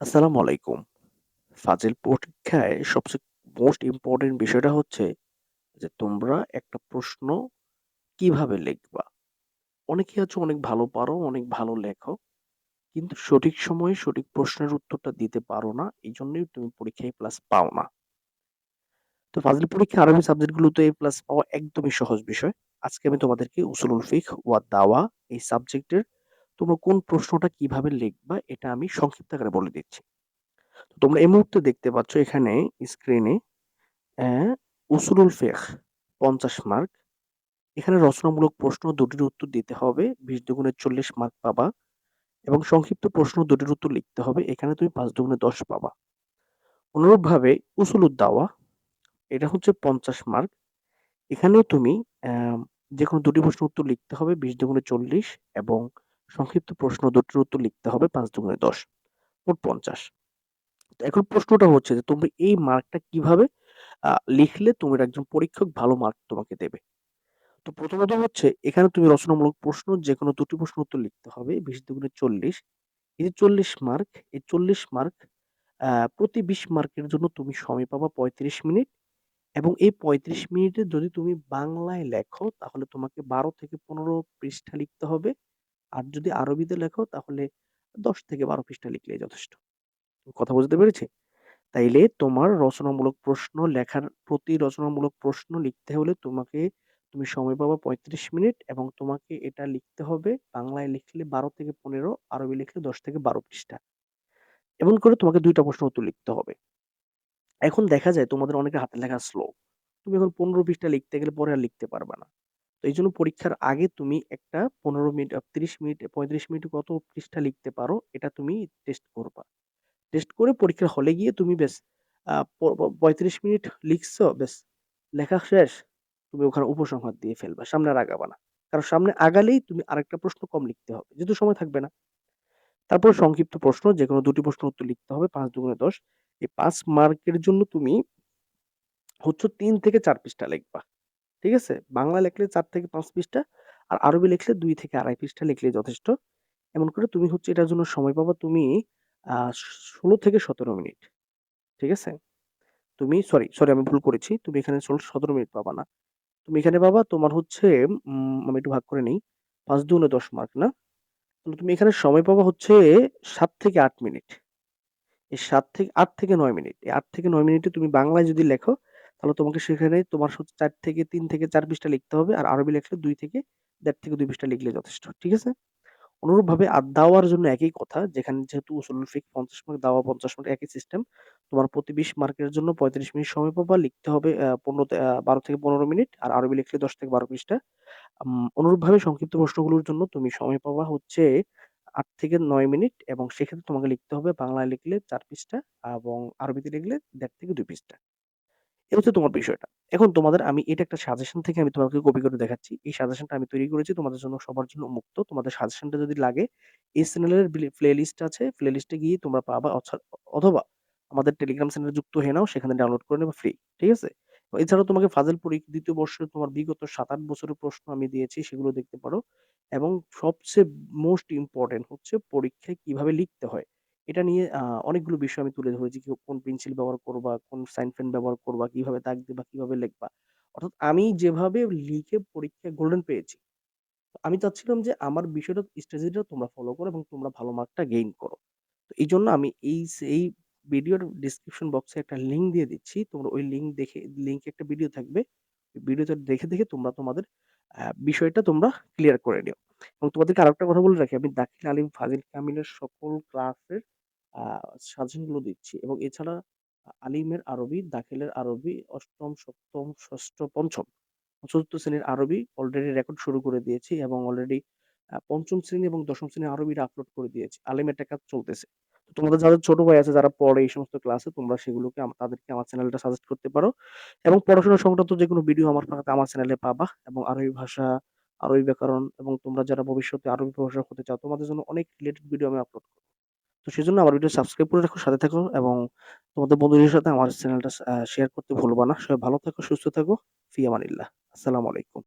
আসসালামু আলাইকুম। ফাজিল পরীক্ষায় সবচেয়ে মোস্ট ইম্পোর্টেন্ট বিষয়টা হচ্ছে যে তোমরা একটা প্রশ্ন কীভাবে লিখবা? অনেকেই আছে অনেক ভালো পারো, অনেক ভালো লেখো। কিন্তু সঠিক সময়ে সঠিক প্রশ্নের উত্তরটা দিতে পারো না। এজন্যই তুমি পরীক্ষায় প্লাস পাও না। তো ফাজিল পরীক্ষায় আরবি সাবজেক্টগুলোতে এ প্লাস পাওয়া একদমই সহজ বিষয়। আজকে আমি তোমাদেরকে উসুলুল ফিকহ ওয়া দাওয়া এই সাবজেক্টের তোমরা কোন প্রশ্নটা কীভাবে লিখবা, এটা আমি সংক্ষিপ্ত আকারে বলে দিচ্ছি। তোমরা এই মুহূর্তে দেখতে পাচ্ছ এখানে স্ক্রিনে উসুলুল ফিকহ ৫০ মার্ক। এখানে রচনামূলক প্রশ্ন দুটির উত্তর দিতে হবে। ২০ দুগুণে ৪০ মার্ক পাবা এবং সংক্ষিপ্ত প্রশ্ন দুটির উত্তর লিখতে হবে। এখানে তুমি পাঁচ দুগুণে ১০ পাবা। অনুরূপভাবে উসুলুদ দাওয়া, এটা হচ্ছে ৫০ মার্ক। এখানেও তুমি যে কোনো দুটি প্রশ্নের উত্তর লিখতে হবে। ২০ দুগুণে ৪০ এবং সংক্ষিপ্ত প্রশ্ন দুটির উত্তর লিখতে হবে ৫ দুগুণে ১০ মোট ৫০। তো এখন প্রশ্নটা হচ্ছে যে তোমরা এই মার্কটা কীভাবে লিখলে তোমার একজন পরীক্ষক ভালো মার্ক তোমাকে দেবে? তো প্রথমত হচ্ছে এখানে তুমি রচনামূলক প্রশ্ন যে কোনো দুটি প্রশ্নের উত্তর লিখতে হবে। ২০ দুগুণে ৪০ এই যে ৪০ মার্ক, এই ৪০ মার্ক প্রতি ২০ মার্কের জন্য তুমি সময় পাবা ৩৫ মিনিট এবং এই ৩৫ মিনিটে যদি তুমি বাংলায় লেখো তাহলে তোমাকে ১২ থেকে ১৫ পৃষ্ঠা লিখতে হবে। আর যদি আরবিতে লেখো তাহলে ১০ থেকে ১২ পৃষ্ঠা লিখলেই যথেষ্ট। কথা বুঝতে পেরেছি? তাইলে তোমার রচনামূলক প্রশ্ন লেখার প্রতি রচনামূলক প্রশ্ন লিখতে হলে তোমাকে তুমি সময় পাবা ৩৫ মিনিট এবং তোমাকে এটা লিখতে হবে বাংলায় লিখলে ১২ থেকে ১৫, আরবি লিখলে ১০ থেকে ১২ পৃষ্ঠা। এমন করে তোমাকে ২ টা প্রশ্নের উত্তর লিখতে হবে। এখন দেখা যায় তোমাদের অনেকের হাতের লেখা স্লো। তুমি এখন ১৫ পৃষ্ঠা লিখতে গেলে পরে আর লিখতে পারবা না। তো এই জন্য পরীক্ষার আগে তুমি একটা ১৫ মিনিট ৩০ মিনিট ৩৫ মিনিটে কত পৃষ্ঠা লিখতে পারো, এটা তুমি টেস্ট করবা। টেস্ট করে পরীক্ষার হলে গিয়ে তুমি ব্যাস আ, প প ৩৫ মিনিট লিখছো ব্যাস লেখা শেষ। তুমি ওখানে উপসংহার দিয়ে ফেলবা। সামনে আর আগাবা না। কারণ সামনে আগালেই তুমি আরেকটা প্রশ্ন কম লিখতে হবে। যেহেতু সময় থাকবে না। তারপর সংক্ষিপ্ত প্রশ্ন, যেকোনো ২ টি প্রশ্নের উত্তর লিখতে হবে ৫ দুগুণে ১০ এই ৫ মার্কের জন্য তুমি হচ্ছে ৩ থেকে ৪ পৃষ্ঠা লিখবা। ঠিক আছে? বাংলা লিখলে ৪ থেকে ৫ পৃষ্ঠা আর আরবি লিখলে ২ থেকে ২.৫ পৃষ্ঠা লিখলেই যথেষ্ট। এমন করে তুমি হচ্ছে এটার জন্য সময় পাবা তুমি ১৬ থেকে ১৭ মিনিট। ঠিক আছে? তুমি সরি, সরি আমি ভুল করেছি। তুমি এখানে ১৬ ১৭ মিনিট পাবা না। তুমি এখানে পাবা তোমার হচ্ছে আমি একটু ভাগ করে নেই। ৫ দুগুণে ১০ মার্ক না? তুমি এখানে সময় পাবা হচ্ছে ৭ থেকে ৮ মিনিট। এই ৭ থেকে ৮ থেকে ৯ মিনিট। এই ৮ থেকে ৯ মিনিটে তুমি বাংলায় যদি লেখো তাহলে তোমাকে সেখানে তোমার হচ্ছে ৪ থেকে তিন থেকে চার পৃষ্ঠা লিখতে হবে। আর আরবি লিখলে দুই থেকে দেড় থেকে ২ পৃষ্ঠা লিখলে যথেষ্ট। ঠিক আছে? অনুরূপভাবে আর দাওয়ার জন্য একই কথা। যেখানে যেহেতু উসুলুল ফিকহ ৫০ মার্ক, দাওয়া ৫০ মার্ক একই সিস্টেম। তোমার প্রতি ২০ মার্কের জন্য ৩৫ মিনিট সময় পাবা। লিখতে হবে পনেরো ১৫ তে আ ১২ থেকে ১৫ মিনিট। আর আরবি লিখলে ১০ থেকে ১২ পৃষ্ঠা। অনুরূপভাবে সংক্ষিপ্ত প্রশ্নগুলোর জন্য তুমি সময় পাবা হচ্ছে আট থেকে নয় মিনিট এবং সেক্ষেত্রে তোমাকে লিখতে হবে বাংলায় লিখলে চার পৃষ্ঠা এবং আরবিতে লিখলে দেড় থেকে ২ পৃষ্ঠা। এ হচ্ছে তোমার বিষয়টা। এখন তোমাদের আমি এটা একটা সাজেশন থেকে আমি তোমাকে কপি করে দেখাচ্ছি। এই সাজেশনটা আমি তৈরি করেছি তোমাদের জন্য সবার জন্য মুক্ত। তোমাদের সাজেশনটা যদি লাগে, এই চ্যানেলের বিলি প্লেলিস্ট আছে। প্লেলিস্টে গিয়ে তোমরা পাবা অথবা আমাদের টেলিগ্রাম চ্যানেলে যুক্ত হয়ে নাও। সেখানে ডাউনলোড করে নেবা ফ্রি। ঠিক আছে? এছাড়াও তোমাকে ফাজিল পরী ২য় বর্ষের তোমার বিগত ৭-৮ বছরের প্রশ্ন আমি দিয়েছি, সেগুলো দেখতে পারো। এবং সবচেয়ে মোস্ট ইম্পোর্টেন্ট হচ্ছে পরীক্ষায় কীভাবে লিখতে হয়। এটা নিয়ে অনেকগুলো বিষয় আমি তুলে ধরেছি। কি কোন পেন্সিল ব্যবহার করবা, কোন সাইন পেন ব্যবহার করবা, কীভাবে দাগ দিবা, কীভাবে লিখবা। অর্থাৎ আমি যেভাবে লিখে পরীক্ষায় গোল্ডেন পেয়েছি। আমি চাচ্ছিলাম যে আমার বিষয়টা স্ট্র্যাটেজিটা তোমরা ফলো করো এবং তোমরা ভালো মার্কটা গেইন করো। তো এইজন্য আমি এই এই ভিডিওর ডেসক্রিপশন বক্সে একটা লিঙ্ক দিয়ে দিচ্ছি। তোমরা ওই লিঙ্ক দেখে লিঙ্কে একটা ভিডিও থাকবে। ভিডিওটা দেখে, দেখে তোমরা তোমাদের বিষয়টা তোমরা ক্লিয়ার করে নিও। এবং তোমাদেরকে আরেকটা কথা বলে রাখি আমি দাখিল আলিম ফাজিল কামিলের সকল ক্লাসের সাজেশনগুলো দিচ্ছি এবং এছাড়া আলিমের আরবি, দাখিলের আরবি ৮ম, ৭ম, ৬ষ্ঠ, ৫ম, ৪র্থ শ্রেণির আরবি অলরেডি রেকর্ড শুরু করে দিয়েছি এবং অলরেডি ৫ম শ্রেণি এবং ১০ম শ্রেণির আরবিটা আপলোড করে দিয়েছি। আলিমেরটা কাজ চলতেছে। তোমাদের যাদের ছোট ভাই আছে যারা পড়ে এই সমস্ত ক্লাসে তোমরা সেগুলোকে তাদেরকে আমার চ্যানেলটা সাজেস্ট করতে পারো। এবং পড়াশোনা সংক্রান্ত যেকোনো ভিডিও আমার আমার চ্যানেলে পাবা এবং আরবি ভাষা, আরবি ব্যাকরণ এবং তোমরা যারা ভবিষ্যতে আরবি প্রভাষক হতে চাও তোমাদের জন্য অনেক রিলেটেড ভিডিও আমি আপলোড করব। তো সেই জন্য আমার ভিডিও সাবস্ক্রাইব করে রাখো, সাথে থাকো এবং তোমাদের বন্ধুদের সাথে আমার চ্যানেলটা শেয়ার করতে ভুলবা না। সবাই ভালো থাকো, সুস্থ থাকো। ফিয়ামানিল্লাহ আসসালামু আলাইকুম।